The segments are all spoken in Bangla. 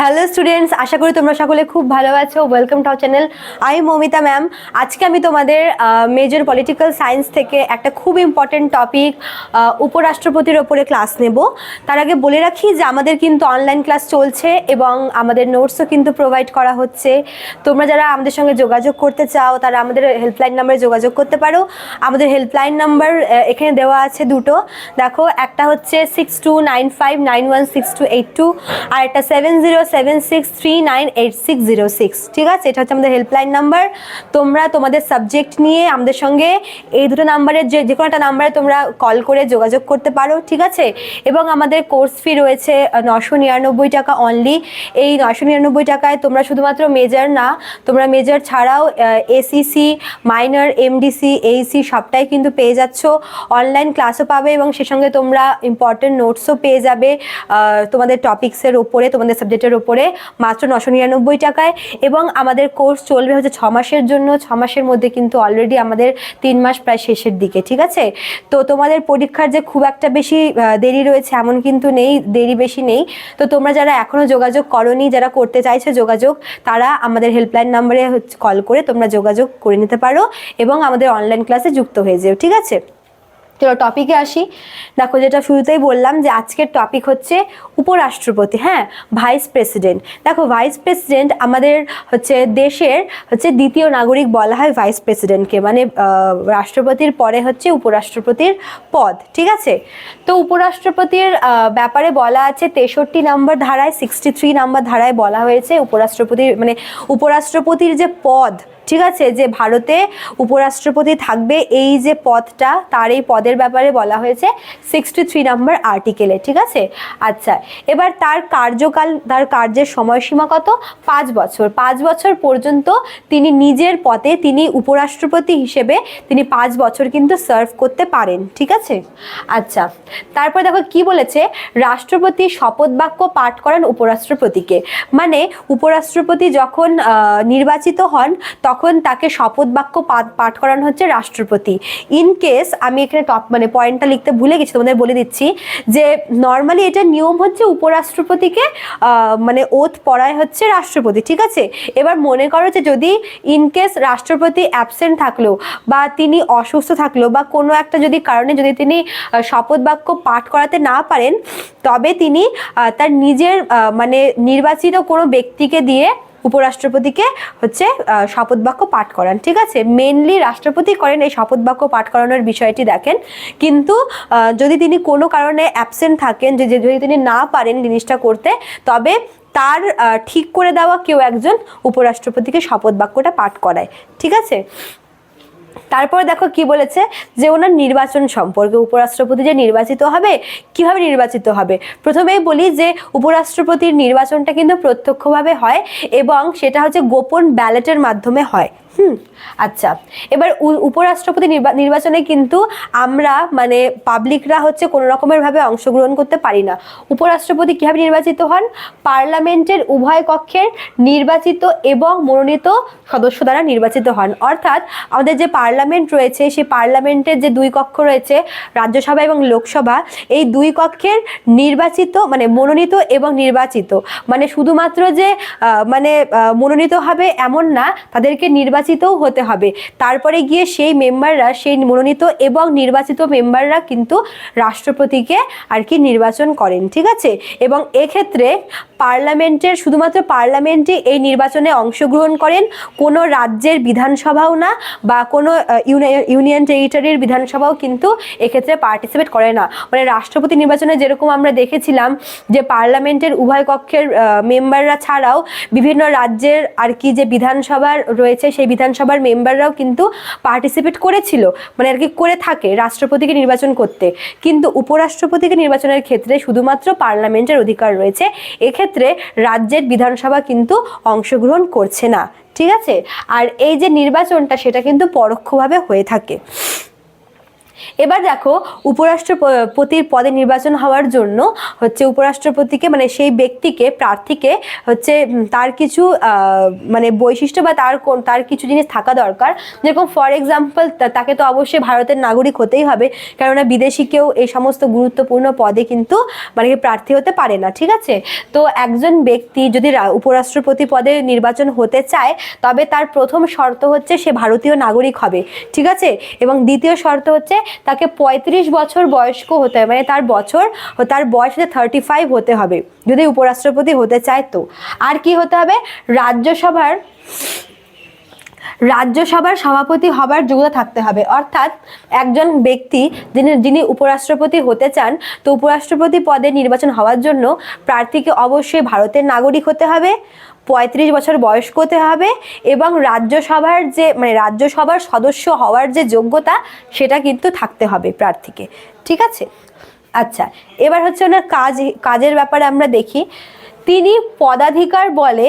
হ্যালো স্টুডেন্টস আশা করি তোমরা সকলে খুব ভালো আছো। Welcome to channel I Momita ma'am আজকে আমি তোমাদের মেজর পলিটিক্যাল সায়েন্স থেকে একটা খুব ইম্পর্টেন্ট টপিক উপরাষ্ট্রপতির ওপরে ক্লাস নেব। তার আগে বলে রাখি যে আমাদের কিন্তু অনলাইন ক্লাস চলছে এবং আমাদের নোটসও কিন্তু প্রোভাইড করা হচ্ছে। তোমরা যারা আমাদের সঙ্গে যোগাযোগ করতে চাও, তারা আমাদের হেল্পলাইন নাম্বারে যোগাযোগ করতে পারো। আমাদের হেল্পলাইন নাম্বার এখানে দেওয়া আছে দুটো। দেখো, একটা হচ্ছে six two nine five nine one six two eight two আর একটা seven zero seven six three nine eight six zero six. ঠিক আছে? এটা হচ্ছে আমাদের হেল্পলাইন নাম্বার তোমরা তোমাদের সাবজেক্ট নিয়ে আমাদের সঙ্গে এই দুটো নাম্বারের যে যে কোনো একটা নাম্বারে তোমরা কল করে যোগাযোগ করতে পারো। ঠিক আছে? এবং আমাদের কোর্স ফি রয়েছে নশো নিরানব্বই টাকা অনলি এই নশো নিরানব্বই টাকায় তোমরা শুধুমাত্র মেজর না, তোমরা মেজর ছাড়াও এসিসি মাইনর এমডিসি এইসি সবটাই কিন্তু পেয়ে যাচ্ছ। অনলাইন ক্লাসও পাবে এবং সে সঙ্গে তোমরা ইম্পর্টেন্ট নোটসও পেয়ে যাবে। তোমাদের টপিক্সের ওপরে তোমাদের সাবজেক্টের ওপরে মাত্র নশো নিরানব্বই টাকায় এবং আমাদের কোর্স চলবে হচ্ছে ছ মাসের জন্য। ছ মাসের মধ্যে কিন্তু অলরেডি আমাদের তিন মাস প্রায় শেষের দিকে, ঠিক আছে? তো তোমাদের পরীক্ষার যে খুব একটা বেশি দেরি রয়েছে এমন কিন্তু নেই, দেরি বেশি নেই। তো তোমরা যারা এখনও যোগাযোগ করনি, যারা করতে চাইছে যোগাযোগ, তারা আমাদের হেল্পলাইন নাম্বারে কল করে তোমরা যোগাযোগ করে নিতে পারো এবং আমাদের অনলাইন ক্লাসে যুক্ত হয়ে যেও, ঠিক আছে? চলো টপিকে আসি। দেখো, যেটা শুরুতেই বললাম যে আজকের টপিক হচ্ছে উপরাষ্ট্রপতি হ্যাঁ ভাইস প্রেসিডেন্ট দেখো ভাইস প্রেসিডেন্ট আমাদের হচ্ছে দেশের হচ্ছে দ্বিতীয় নাগরিক বলা হয় ভাইস প্রেসিডেন্টকে মানে রাষ্ট্রপতির পরে হচ্ছে উপরাষ্ট্রপতির পদ, ঠিক আছে? তো উপরাষ্ট্রপতির ব্যাপারে বলা আছে তেষট্টি নম্বর ধারায় সিক্সটি থ্রি নম্বর ধারায় বলা হয়েছে উপরাষ্ট্রপতির মানে উপরাষ্ট্রপতির যে পদ, ঠিক আছে? যে ভারতে উপরাষ্ট্রপতি থাকবে, এই যে পদটা, তার এই পদের ব্যাপারে বলা হয়েছে সিক্সটি থ্রি নম্বর আর্টিকেলে ঠিক আছে? আচ্ছা এবার তার কার্যকাল, তার কার্যের সময়সীমা কত? পাঁচ বছর। পাঁচ বছর পর্যন্ত তিনি নিজের পথে তিনি উপরাষ্ট্রপতি হিসেবে তিনি পাঁচ বছর কিন্তু সার্ভ করতে পারেন, ঠিক আছে? আচ্ছা তারপর দেখো কি বলেছে? রাষ্ট্রপতি শপথ বাক্য পাঠ করেন উপরাষ্ট্রপতিকে। মানে উপরাষ্ট্রপতি যখন নির্বাচিত হন, তখন তাকে শপথ বাক্য পাঠ- করানো হচ্ছে রাষ্ট্রপতি। ইন কেস আমি এখানে মানে পয়েন্টটা লিখতে ভুলে গেছি, তোমাদের বলে দিচ্ছি যে নর্মালি এটা নিয়ম হচ্ছে উপরাষ্ট্রপতিকে মানে ওথ পড়ায় হচ্ছে রাষ্ট্রপতি, ঠিক আছে? এবার মনে করো যে যদি ইন কেস রাষ্ট্রপতি অ্যাবসেন্ট থাকল বা তিনি অসুস্থ থাকল বা কোনো একটা যদি কারণে যদি তিনি শপথ বাক্য পাঠ করাতে না পারেন, তবে তিনি তার নিজের মানে নির্বাচিত কোনো ব্যক্তিকে দিয়ে উপরাষ্ট্রপতিকে হচ্ছে শপথ বাক্য পাঠ করান, ঠিক আছে? মেনলি রাষ্ট্রপতি করেন এই শপথ বাক্য পাঠ করানোর বিষয়টি দেখেন। কিন্তু যদি তিনি কোনো কারণে অ্যাবসেন্ট থাকেন, যে যদি তিনি না পারেন জিনিসটা করতে, তবে তার ঠিক করে দেওয়া কেউ একজন উপরাষ্ট্রপতিকে শপথ বাক্যটা পাঠ করায়, ঠিক আছে? তারপরে দেখো কি বলেছে যে ওনার নির্বাচন সম্পর্কে উপরাষ্ট্রপতি যে নির্বাচিত হবে, কীভাবে নির্বাচিত হবে? প্রথমেই বলি যে উপরাষ্ট্রপতির নির্বাচনটা কিন্তু প্রত্যক্ষভাবে হয় এবং সেটা হচ্ছে গোপন ব্যালেটের মাধ্যমে হয়। হুম আচ্ছা। এবার উপরাষ্ট্রপতি নির্বা- নির্বাচনে কিন্তু আমরা মানে পাবলিকরা হচ্ছে কোনো রকমের ভাবে অংশগ্রহণ করতে পারি না। উপরাষ্ট্রপতি কীভাবে নির্বাচিত হন? পার্লামেন্টের উভয় কক্ষের নির্বাচিত এবং মনোনীত সদস্য দ্বারা নির্বাচিত হন। অর্থাৎ আমাদের যে পার্লামেন্ট রয়েছে, সেই পার্লামেন্টের যে দুই কক্ষ রয়েছে, রাজ্যসভা এবং লোকসভা, এই দুই কক্ষের নির্বাচিত মানে মনোনীত এবং নির্বাচিত। মানে শুধুমাত্র যে মানে মনোনীত হবে এমন না, তাদেরকে নির্বাচিতও হতে হবে। তারপরে গিয়ে সেই মেম্বাররা, সেই মনোনীত এবং নির্বাচিত মেম্বাররা কিন্তু রাষ্ট্রপতিকে আর কি নির্বাচন করেন, ঠিক আছে? এবং এক্ষেত্রে পার্লামেন্টের, শুধুমাত্র পার্লামেন্টই এই নির্বাচনে অংশগ্রহণ করেন, কোনো রাজ্যের বিধানসভাও না বা কোনো ইউনিয়ন টেরিটরির বিধানসভাও কিন্তু এক্ষেত্রে পার্টিসিপেট করে না। মানে রাষ্ট্রপতি নির্বাচনে যেরকম আমরা দেখেছিলাম যে পার্লামেন্টের উভয় কক্ষের মেম্বাররা ছাড়াও বিভিন্ন রাজ্যের আর কি যে বিধানসভার রয়েছে সেই বিধানসভার মেম্বাররাও কিন্তু পার্টিসিপেট করেছিল মানে আর কি করে থাকে রাষ্ট্রপতিকে নির্বাচন করতে। কিন্তু উপরাষ্ট্রপতিকে নির্বাচনের ক্ষেত্রে শুধুমাত্র পার্লামেন্টের অধিকার রয়েছে, এক্ষেত্রে রাজ্যের বিধানসভা কিন্তু অংশগ্রহণ করছে না। ঠিক আছে? আর এই যে নির্বাচনটা, সেটা কিন্তু পরোক্ষভাবে হয়ে থাকে। এবার দেখো উপরাষ্ট্রপতির পদে নির্বাচন হওয়ার জন্য হচ্ছে উপরাষ্ট্রপতিকে মানে সেই ব্যক্তিকে, প্রার্থীকে হচ্ছে তার কিছু মানে বৈশিষ্ট্য বা তার তার কিছু জিনিস থাকা দরকার। যেরকম ফর এক্সাম্পল তাকে তো অবশ্যই ভারতের নাগরিক হতেই হবে, কেননা বিদেশি কেউ এই সমস্ত গুরুত্বপূর্ণ পদে কিন্তু মানে প্রার্থী হতে পারে না, ঠিক আছে? তো একজন ব্যক্তি যদি উপরাষ্ট্রপতি পদে নির্বাচন হতে চায়, তবে তার প্রথম শর্ত হচ্ছে সে ভারতীয় নাগরিক হবে, ঠিক আছে? এবং দ্বিতীয় শর্ত হচ্ছে তাকে পঁয়ত্রিশ বছর বয়স্ক হতে হবে মানে তার বছর তার বয়স হচ্ছে থার্টি ফাইভ হতে হবে। যদি উপরাষ্ট্রপতি হতে চায় তো। আর কি হতে হবে? রাজ্যসভার রাজ্যসভার সভাপতি হবার যোগ্যতা থাকতে হবে। অর্থাৎ একজন ব্যক্তি যিনি যিনি উপরাষ্ট্রপতি হতে চান, তো উপরাষ্ট্রপতি পদে নির্বাচন হওয়ার জন্য প্রার্থীকে অবশ্যই ভারতের নাগরিক হতে হবে, পঁয়ত্রিশ বছর বয়স্ক হতে হবে এবং রাজ্যসভার যে মানে রাজ্যসভার সদস্য হওয়ার যে যোগ্যতা, সেটা কিন্তু থাকতে হবে প্রার্থীকে। ঠিক আছে? আচ্ছা এবার হচ্ছে ওনার কাজ, কাজের ব্যাপারে আমরা দেখি। তিনি পদাধিকার বলে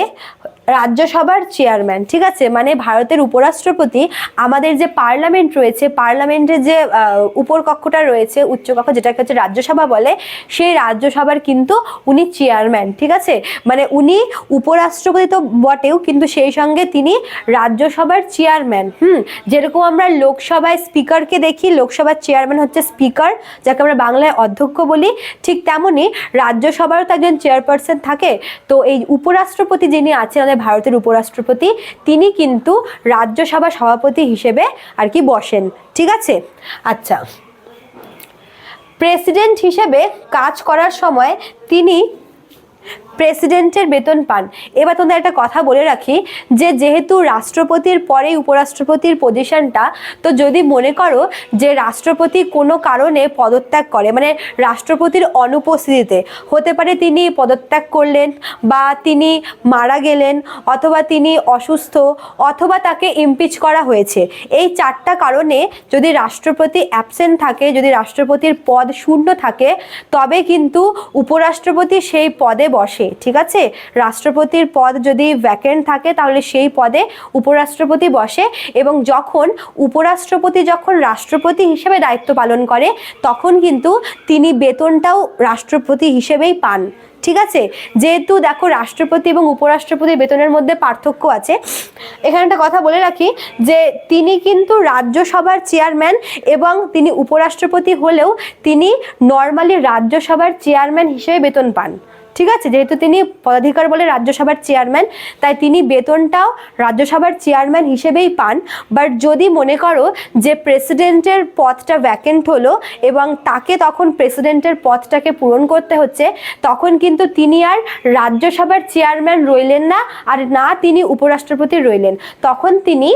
রাজ্যসভার চেয়ারম্যান ঠিক আছে? মানে ভারতের উপরাষ্ট্রপতি আমাদের যে পার্লামেন্ট রয়েছে পার্লামেন্টের যে আহ, উপর কক্ষটা রয়েছে উচ্চকক্ষ যেটাকে হচ্ছে রাজ্যসভা বলে সেই রাজ্যসভার কিন্তু উনি চেয়ারম্যান ঠিক আছে? মানে উনি উপরাষ্ট্রপতি তো বটেও কিন্তু সেই সঙ্গে তিনি রাজ্যসভার চেয়ারম্যান হুম? যেরকম আমরা লোকসভায় স্পিকারকে দেখি লোকসভার চেয়ারম্যান হচ্ছে স্পিকার যাকে আমরা বাংলায় অধ্যক্ষ বলি ঠিক তেমনই রাজ্যসভারও তো একজন চেয়ারপারসন থাকে। তো এই উপরাষ্ট্রপতি যিনি আছেন আমাদের ভারতের উপরাষ্ট্রপতি, তিনি কিন্তু রাজ্যসভা সভাপতি হিসেবে আর কি বসেন। ঠিক আছে? আচ্ছা। প্রেসিডেন্ট হিসেবে কাজ করার সময় তিনি প্রেসিডেন্টের বেতন পান। এবার তোমাদের একটা কথা বলে রাখি, যে যেহেতু রাষ্ট্রপতির পরেই উপরাষ্ট্রপতির পজিশনটা তো যদি মনে করো যে রাষ্ট্রপতি কোনো কারণে পদত্যাগ করে মানে রাষ্ট্রপতির অনুপস্থিতিতে, হতে পারে তিনি পদত্যাগ করলেন বা তিনি মারা গেলেন অথবা তিনি অসুস্থ অথবা তাকে ইমপিচ করা হয়েছে, এই চারটা কারণে যদি রাষ্ট্রপতি অ্যাবসেন্ট থাকে, যদি রাষ্ট্রপতির পদ শূন্য থাকে, তবে কিন্তু উপরাষ্ট্রপতি সেই পদে বসে। ঠিক আছে? রাষ্ট্রপতির পদ যদি ভ্যাকেন্ট থাকে, তাহলে সেই পদে উপরাষ্ট্রপতি বসে এবং যখন উপরাষ্ট্রপতি যখন রাষ্ট্রপতি হিসেবে দায়িত্ব পালন করে, তখন কিন্তু তিনি বেতনটাও রাষ্ট্রপতি হিসেবেই পান। ঠিক আছে? যেহেতু দেখো রাষ্ট্রপতি এবং উপরাষ্ট্রপতির বেতনের মধ্যে পার্থক্য আছে। এখানে একটা কথা বলে রাখি যে, তিনি কিন্তু রাজ্যসভার চেয়ারম্যান এবং তিনি উপরাষ্ট্রপতি হলেও তিনি নর্মালি রাজ্যসভার চেয়ারম্যান হিসেবে বেতন পান। ঠিক আছে? যেহেতু তিনি পদাধিকার বলে রাজ্যসভার চেয়ারম্যান তাই তিনি বেতনটাও রাজ্যসভার চেয়ারম্যান হিসেবেই পান। বাট যদি মনে করো যে প্রেসিডেন্টের পদটা ভ্যাকেন্ট হলো এবং তাকে তখন প্রেসিডেন্টের পদটাকে পূরণ করতে হচ্ছে, তখন কিন্তু তিনি আর রাজ্যসভার চেয়ারম্যান রইলেন না, আর না তিনি উপরাষ্ট্রপতি রইলেন। তখন তিনি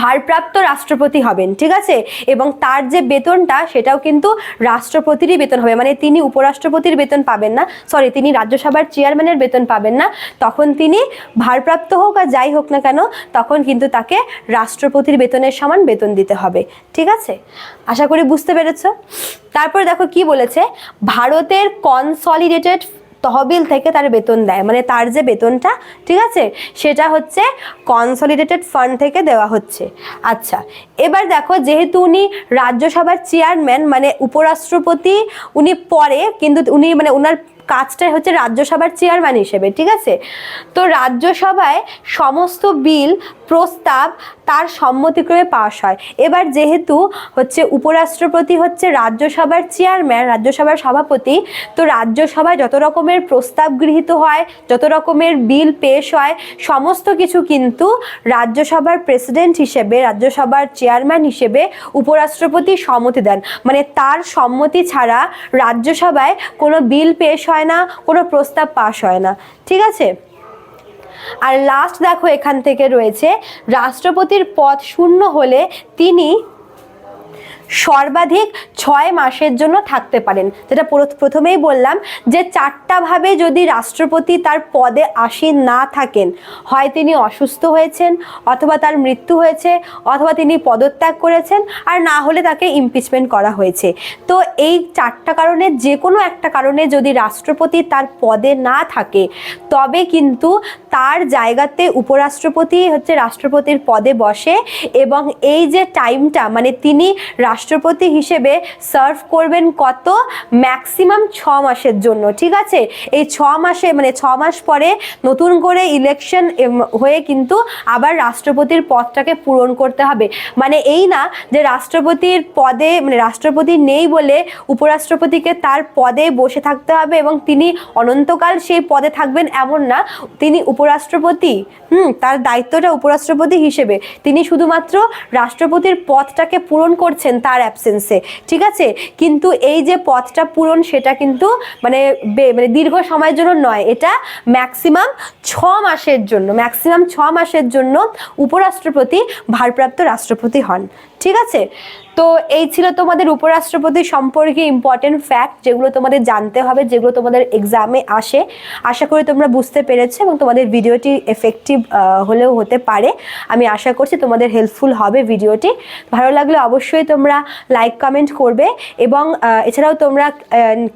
ভারপ্রাপ্ত রাষ্ট্রপতি হবেন, ঠিক আছে? এবং তার যে বেতনটা, সেটাও কিন্তু রাষ্ট্রপতিরই বেতন হবে। মানে তিনি উপরাষ্ট্রপতির বেতন পাবেন না সরি তিনি রাজ্যসভার চেয়ারম্যানের বেতন পাবেন না। তখন তিনি ভারপ্রাপ্ত হোক আর যাই হোক না কেন, তখন কিন্তু তাকে রাষ্ট্রপতির বেতনের সমান বেতন দিতে হবে, ঠিক আছে? আশা করি বুঝতে পেরেছ? তারপরে দেখো কি বলেছে? ভারতের কনসলিডেটেড তহবিল থেকে তার বেতন দেয়। মানে তার যে বেতনটা, ঠিক আছে? সেটা হচ্ছে কনসলিডেটেড ফান্ড থেকে দেওয়া হচ্ছে। আচ্ছা এবার দেখো, যেহেতু উনি রাজ্যসভার চেয়ারম্যান মানে উপরাষ্ট্রপতি, উনি পরে, কিন্তু উনি মানে ওনার কাজটাই হচ্ছে রাজ্যসভার চেয়ারম্যান হিসেবে, ঠিক আছে? তো রাজ্যসভায় সমস্ত বিল, প্রস্তাব তার সম্মতিক্রমে পাশ হয়। এবার যেহেতু হচ্ছে উপরাষ্ট্রপতি হচ্ছে রাজ্যসভার চেয়ারম্যান রাজ্যসভার সভাপতি, তো রাজ্যসভায় যত রকমের প্রস্তাব গৃহীত হয়, যত রকমের বিল পেশ হয়, সমস্ত কিছু কিন্তু রাজ্যসভার প্রেসিডেন্ট হিসেবে, রাজ্যসভার চেয়ারম্যান হিসেবে উপরাষ্ট্রপতি সম্মতি দেন। মানে তার সম্মতি ছাড়া রাজ্যসভায় কোনো বিল পেশ হয় না, কোনো প্রস্তাব পাশ হয় না। ঠিক আছে? আর লাস্ট দেখো এখান থেকে রয়েছে রাষ্ট্রপতির পদ শূন্য হলে তিনি সর্বাধিক ছয় মাসের জন্য থাকতে পারেন। যেটা প্রথমেই বললাম যে চারটা ভাবে যদি রাষ্ট্রপতি তার পদে আসীন না থাকেন, হয় তিনি অসুস্থ হয়েছেন, অথবা তার মৃত্যু হয়েছে, অথবা তিনি পদত্যাগ করেছেন, আর না হলে তাকে ইমপিচমেন্ট করা হয়েছে। তো এই চারটা কারণে যে কোনো একটা কারণে যদি রাষ্ট্রপতি তার পদে না থাকে, তবে কিন্তু তার জায়গাতে উপরাষ্ট্রপতি হচ্ছে রাষ্ট্রপতির পদে বসে এবং এই যে টাইমটা মানে তিনি রাষ্ট্র রাষ্ট্রপতি হিসেবে সার্ভ করবেন কত? ম্যাক্সিমাম ছ মাসের জন্য, ঠিক আছে? এই ছ মাসে মানে ছ মাস পরে নতুন করে ইলেকশন হয়ে কিন্তু আবার রাষ্ট্রপতির পদটাকে পূরণ করতে হবে। মানে এই না যে রাষ্ট্রপতির পদে মানে রাষ্ট্রপতি নেই বলে উপরাষ্ট্রপতিকে তার পদে বসে থাকতে হবে এবং তিনি অনন্তকাল সেই পদে থাকবেন এমন না। তিনি উপরাষ্ট্রপতি, হুম, তার দায়িত্বটা উপরাষ্ট্রপতি হিসেবে। তিনি শুধুমাত্র রাষ্ট্রপতির পদটাকে পূরণ করছেন, তার অ্যাবসেন্সে ঠিক আছে? কিন্তু এই যে পথটা পূরণ, সেটা কিন্তু মানে মানে দীর্ঘ সময়ের জন্য নয়, এটা ম্যাক্সিমাম ছ মাসের জন্য ম্যাক্সিমাম ছ মাসের জন্য উপরাষ্ট্রপতি, ভারপ্রাপ্ত রাষ্ট্রপতি হন। ঠিক আছে? তো এই ছিল তোমাদের উপরাষ্ট্রপতি সম্পর্কে ইম্পর্টেন্ট ফ্যাক্ট যেগুলো তোমাদের জানতে হবে, যেগুলো তোমাদের এক্সামে আসে। আশা করি তোমরা বুঝতে পেরেছ এবং তোমাদের ভিডিওটি এফেক্টিভ হলেও হতে পারে। আমি আশা করছি তোমাদের হেল্পফুল হবে ভিডিওটি। ভালো লাগলে অবশ্যই তোমরা লাইক কমেন্ট করবে এবং এছাড়াও তোমরা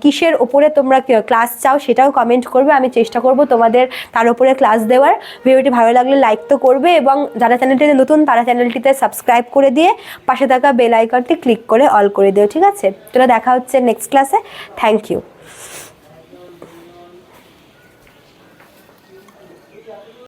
কিসের ওপরে তোমরা ক্লাস চাও সেটাও কমেন্ট করবে। আমি চেষ্টা করব তোমাদের তার উপরে ক্লাস দেওয়ার। ভিডিওটি ভালো লাগলে লাইক তো করবে এবং যারা চ্যানেলটিতে নতুন তারা চ্যানেলটিতে সাবস্ক্রাইব করে দিয়ে পাশে থাকা বেল আইকনটি ক্লিক করে অল করে দিও, ঠিক আছে? তোরা দেখা হচ্ছে নেক্সট ক্লাসে থ্যাংক ইউ